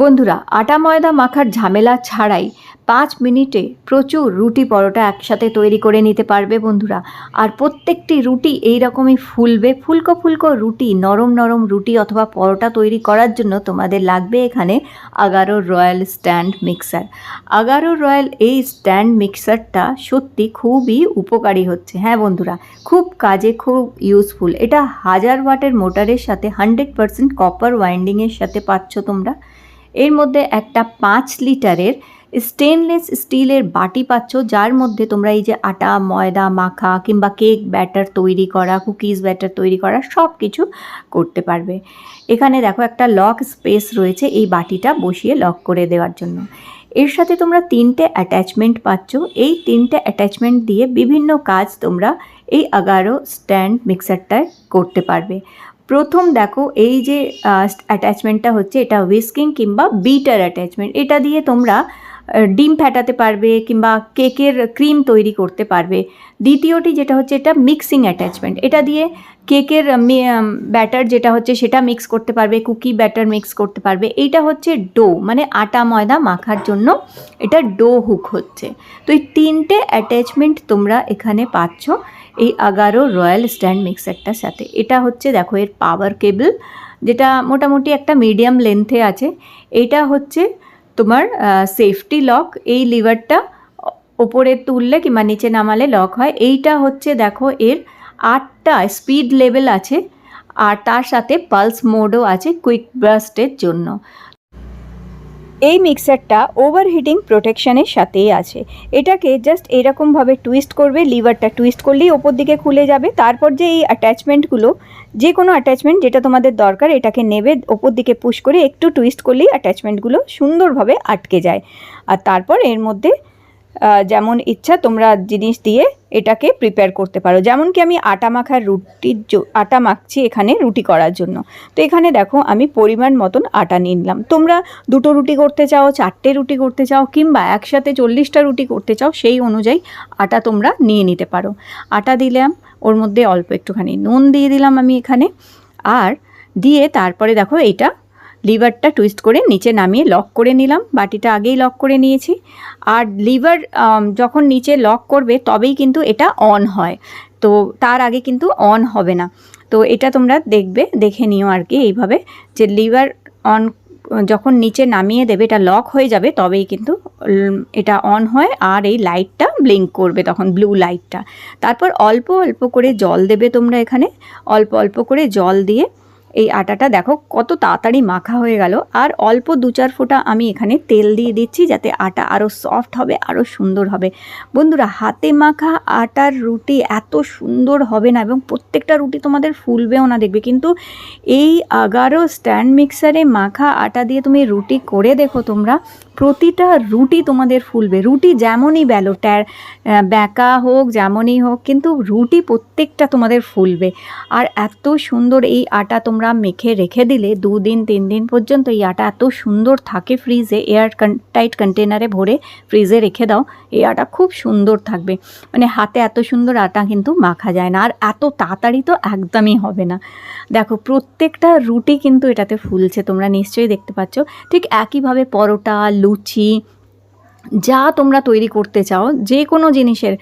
বন্ধুরা, আটা ময়দা মাখার ঝামেলা ছাড়াই পাঁচ মিনিটে প্রচুর রুটি পরোটা একসাথে তৈরি করে নিতে পারবে বন্ধুরা। আর প্রত্যেকটি রুটি এই রকমই ফুলবে। ফুলকো ফুলকো রুটি, নরম নরম রুটি অথবা পরোটা তৈরি করার জন্য তোমাদের লাগবে এখানে Agaro royal stand mixer. Agaro royal এই স্ট্যান্ড মিক্সারটা সত্যি খুবই উপকারী হচ্ছে। হ্যাঁ বন্ধুরা, খুব কাজে খুব ইউজফুল এটা হাজার ওয়াটের মোটরের সাথে হান্ড্রেড পারসেন্ট কপার ওয়াইন্ডিংয়ের সাথে পাচ্ছ তোমরা। এর মধ্যে একটা পাঁচ লিটারের স্টেনলেস স্টিলের বাটি পাচ্ছ, যার মধ্যে তোমরা এই যে আটা, ময়দা, মাখা কিংবা কেক ব্যাটার তৈরি করা কুকিজ ব্যাটার তৈরি করা সব কিছু করতে পারবে। এখানে দেখো একটা লক স্পেস রয়েছে এই বাটিটা বসিয়ে লক করে দেওয়ার জন্য। এর সাথে তোমরা তিনটে অ্যাটাচমেন্ট পাচ্ছ। এই তিনটে অ্যাটাচমেন্ট দিয়ে বিভিন্ন কাজ তোমরা এই এগারো স্ট্যান্ড মিক্সারটায় করতে পারবে। প্রথম দেখো এই যে অ্যাটাচমেন্টটা হচ্ছে এটা হুইস্কিং কিংবা বিটার অ্যাটাচমেন্ট এটা দিয়ে তোমরা ডিম ফেটাতে পারবে কিংবা কেকের ক্রিম তৈরি করতে পারবে। দ্বিতীয়টি যেটা হচ্ছে এটা মিক্সিং অ্যাটাচমেন্ট এটা দিয়ে কেকের ব্যাটার যেটা হচ্ছে সেটা মিক্স করতে পারবে কুকি ব্যাটার মিক্স করতে পারবে। এইটা হচ্ছে ডো মানে আটা, ময়দা মাখার জন্য এটা ডো হুক হচ্ছে। তো এই তিনটে অ্যাটাচমেন্ট তোমরা এখানে পাচ্ছ এই আগারো রয়্যাল স্ট্যান্ড মিক্সারটার সাথে। এটা হচ্ছে দেখো এর পাওয়ার কেবল যেটা মোটামুটি একটা মিডিয়াম লেন্থে আছে। এইটা হচ্ছে তোমার সেফটি লক এই লিভারটা ওপরে তুললে কিংবা নিচে নামালে লক হয়। এইটা হচ্ছে দেখো এর আটটা স্পিড লেভেল আছে আর তার সাথে পালস মোডও আছে কুইক ব্রাস্টের জন্য। এই মিক্সারটা ওভারহিটিং প্রোটেকশানের সাথেই আছে। এটাকে জাস্ট এরকমভাবে টুইস্ট করবে লিভারটা টুইস্ট করলেই ওপর দিকে খুলে যাবে। তারপর যে এই অ্যাটাচমেন্টগুলো যে কোনো অ্যাটাচমেন্ট যেটা তোমাদের দরকার, এটাকে নেবে, ওপর দিকে পুশ করে একটু টুইস্ট করলেই অ্যাটাচমেন্টগুলো সুন্দরভাবে আটকে যায়। আর তারপর এর মধ্যে যেমন ইচ্ছা তোমরা জিনিস দিয়ে এটাকে প্রিপেয়ার করতে পারো। যেমন কি আমি আটা মাখার রুটির আটা মাখছি এখানে রুটি করার জন্য। তো এখানে দেখো আমি পরিমাণ মতন আটা নিয়ে নিলাম। তোমরা দুটো রুটি করতে চাও, চারটে রুটি করতে চাও কিংবা একসাথে চল্লিশটা রুটি করতে চাও, সেই অনুযায়ী আটা তোমরা নিয়ে নিতে পারো। আটা দিলাম, ওর মধ্যে অল্প একটুখানি নুন দিয়ে দিলাম আমি এখানে। আর দিয়ে তারপরে দেখো এইটা লিভারটা টুইস্ট করে নিচে নামিয়ে লক করে নিলাম। বাটিটা আগেই লক করে নিয়েছি। আর লিভার যখন নিচে লক করবে তবেই কিন্তু এটা অন হয়। তো তার আগে কিন্তু অন হবে না। তো এটা তোমরা দেখবে, দেখে নিও আর কি এইভাবে যে লিভার অন, যখন নিচে নামিয়ে দেবে, এটা লক হয়ে যাবে তবেই কিন্তু এটা অন হয় আর এই লাইটটা ব্লিঙ্ক করবে তখন, ব্লু লাইটটা। তারপর অল্প অল্প করে জল দেবে তোমরা এখানে। অল্প অল্প করে জল দিয়ে এই আটাটা দেখো কত তাড়াতাড়ি মাখা হয়ে গেল। আর অল্প দু চার ফোঁটা আমি এখানে তেল দিয়ে দিচ্ছি যাতে আটা আরও সফট হবে আরও সুন্দর হবে। বন্ধুরা, হাতে মাখা আটার রুটি এত সুন্দর হবে না এবং প্রত্যেকটা রুটি তোমাদের ফুলবেও না দেখবে। কিন্তু এই এগারো স্ট্যান্ড মিক্সারে মাখা আটা দিয়ে তুমি রুটি করে দেখো তোমরা। প্রতিটা রুটি তোমাদের ফুলবে। রুটি যেমনই বেলো, ট্যার ব্যাকা হোক, যেমনই হোক, কিন্তু রুটি প্রত্যেকটা তোমাদের ফুলবে। আর এত সুন্দর এই আটা তোমরা মেখে রেখে দিলে, দুদিন তিন দিন পর্যন্ত এই আটা এত সুন্দর থাকে ফ্রিজে, এয়ার টাইট কন্টেনারে ভরে ফ্রিজে রেখে দাও, এই আটা খুব সুন্দর থাকবে। মানে হাতে এত সুন্দর আটা কিন্তু মাখা যায় না, আর এত তাড়াতাড়ি তো একদমই হবে না। দেখো, প্রত্যেকটা রুটি কিন্তু এটাতে ফুলছে, তোমরা নিশ্চয়ই দেখতে পাচ্ছ। ঠিক একইভাবে পরোটা লুচি, যা তোমরা তৈরি করতে চাও যে কোনো জিনিসের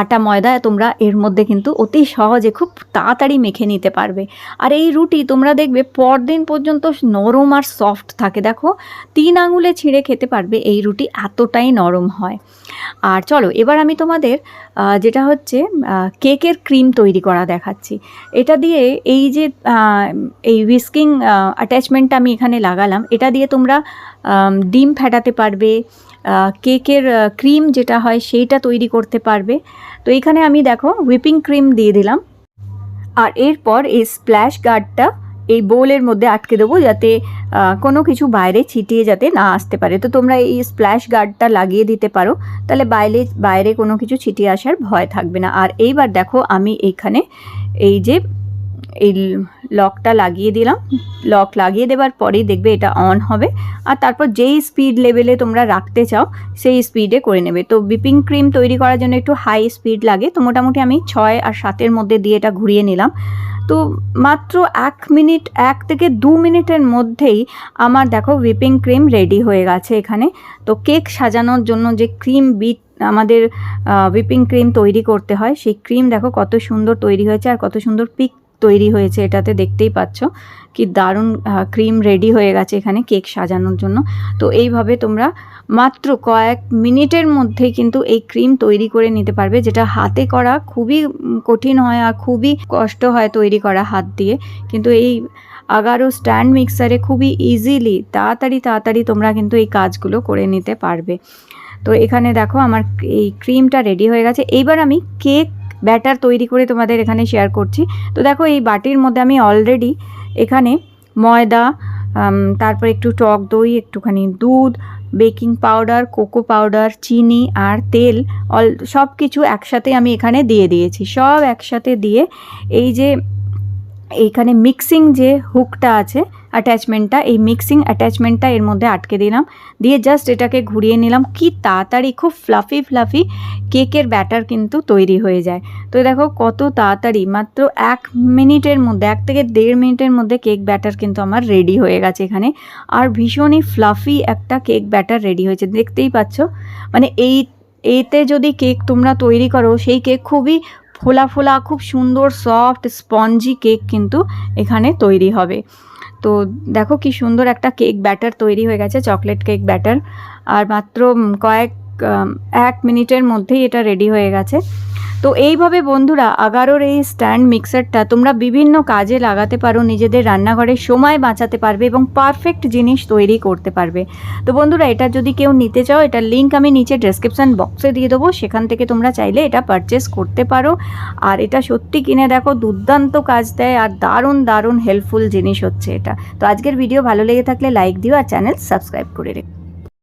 আটা, ময়দা তোমরা এর মধ্যে কিন্তু অতি সহজে খুব তাড়াতাড়ি মেখে নিতে পারবে। আর এই রুটি তোমরা দেখবে পরদিন পর্যন্ত নরম আর সফট থাকে। দেখো, তিন আঙুলে ছিঁড়ে খেতে পারবে, এই রুটি এতটাই নরম হয়। আর চলো, এবার আমি তোমাদের যেটা হচ্ছে কেকের ক্রিম তৈরি করা দেখাচ্ছি। এটা দিয়ে এই যে এই উইস্কিং অ্যাটাচমেন্টটা আমি এখানে লাগালাম, এটা দিয়ে তোমরা ডিম ফেটাতে পারবে কেকের ক্রিম যেটা হয় সেইটা তৈরি করতে পারবে। তো এখানে আমি দেখো হুইপিং ক্রিম দিয়ে দিলাম। আর এরপর এই স্প্ল্যাশ গার্ডটা এই বোলের মধ্যে আটকে দেবো যাতে কোনো কিছু বাইরে ছিটিয়ে যাতে না আসতে পারে। তো তোমরা এই স্প্ল্যাশ গার্ডটা লাগিয়ে দিতে পারো, তাহলে বাইরে বাইরে কোনো কিছু ছিটিয়ে আসার ভয় থাকবে না। আর এইবার দেখো আমি এইখানে এই যে এই লকটা লাগিয়ে দিলাম। লক লাগিয়ে দেওয়ার পরেই দেখবে এটা অন হবে। আর তারপর যেই স্পিড লেভেলে তোমরা রাখতে চাও, সেই স্পিডে করে নেবে। তো বিপিং ক্রিম তৈরি করার জন্য একটু হাই স্পিড লাগে। তো মোটামুটি আমি ছয় আর সাতের মধ্যে দিয়ে এটা ঘুরিয়ে নিলাম। তো মাত্র এক মিনিট এক থেকে দু মিনিটের মধ্যেই আমার দেখো হুইপিং ক্রিম রেডি হয়ে গেছে এখানে। তো কেক সাজানোর জন্য যে ক্রিম বিট আমাদের হুইপিং ক্রিম তৈরি করতে হয়, সেই ক্রিম দেখো কত সুন্দর তৈরি হয়েছে আর কত সুন্দর পিক তৈরি হয়েছে, এটাতে দেখতেই পাচ্ছ। কি দারুণ ক্রিম রেডি হয়ে গেছে এখানে কেক সাজানোর জন্য। তো এইভাবে তোমরা মাত্র কয়েক মিনিটের মধ্যে কিন্তু এই ক্রিম তৈরি করে নিতে পারবে, যেটা হাতে করা খুবই কঠিন হয় আর খুবই কষ্ট হয় তৈরি করা হাত দিয়ে। কিন্তু এই আগারো স্ট্যান্ড মিক্সারে খুবই ইজিলি তাড়াতাড়ি তাড়াতাড়ি তোমরা কিন্তু এই কাজগুলো করে নিতে পারবে। তো এখানে দেখো আমার এই ক্রিমটা রেডি হয়ে গেছে। এইবার আমি কেক ব্যাটার তৈরি করে তোমাদের এখানে শেয়ার করছি। তো দেখো এই বাটির মধ্যে আমি অলরেডি এখানে ময়দা তারপর একটু টক দই, একটুখানি দুধ বেকিং পাউডার কোকো পাউডার চিনি আর তেল অল সব কিছু একসাথে আমি এখানে দিয়ে দিয়েছি। সব একসাথে দিয়ে এই যে এইখানে মিক্সিং যে হুকটা আছে অ্যাটাচমেন্টটা এই মিক্সিং অ্যাটাচমেন্টটা এর মধ্যে আটকে দিলাম। দিয়ে জাস্ট এটাকে ঘুরিয়ে নিলাম। কি তাড়াতাড়ি, খুব ফ্লাফি ফ্লাফি কেকের ব্যাটার কিন্তু তৈরি হয়ে যায়। তো দেখো কত তাড়াতাড়ি, মাত্র এক মিনিটের মধ্যে, এক থেকে দেড় মিনিটের মধ্যে কেক ব্যাটার কিন্তু আমার রেডি হয়ে গেছে এখানে। আর ভীষণই ফ্লাফি একটা কেক ব্যাটার রেডি হয়েছে, দেখতেই পাচ্ছ? মানে এই, এতে যদি কেক তোমরা তৈরি করো, সেই কেক খুবই ফোলা ফোলা, খুব সুন্দর সফট স্পঞ্জি কেক কিন্তু এখানে তৈরি হবে। তো দেখো কি সুন্দর একটা কেক ব্যাটার তৈরি হয়ে গেছে চকলেট কেক ব্যাটার আর মাত্র কয়েক এক মিনিটের মধ্যেই এটা রেডি হয়ে গেছে। তো এইভাবে বন্ধুরা আগারোর এই স্ট্যান্ড মিক্সারটা তোমরা বিভিন্ন কাজে লাগাতে পারো, নিজেদের রান্নাঘরে সময় বাঁচাতে পারবে এবং পারফেক্ট জিনিস তৈরি করতে পারবে। তো বন্ধুরা এটা যদি কেউ নিতে চাও, এটার লিঙ্ক আমি নিচে ডেসক্রিপশান বক্সে দিয়ে দেবো, সেখান থেকে তোমরা চাইলে এটা পারচেস করতে পারো। আর এটা সত্যি কিনে দেখো, দুর্দান্ত কাজ দেয় আর দারুণ দারুণ হেল্পফুল জিনিস হচ্ছে এটা। তো আজকের ভিডিও ভালো লেগে থাকলে লাইক দিও আর চ্যানেল সাবস্ক্রাইব করে রেখো।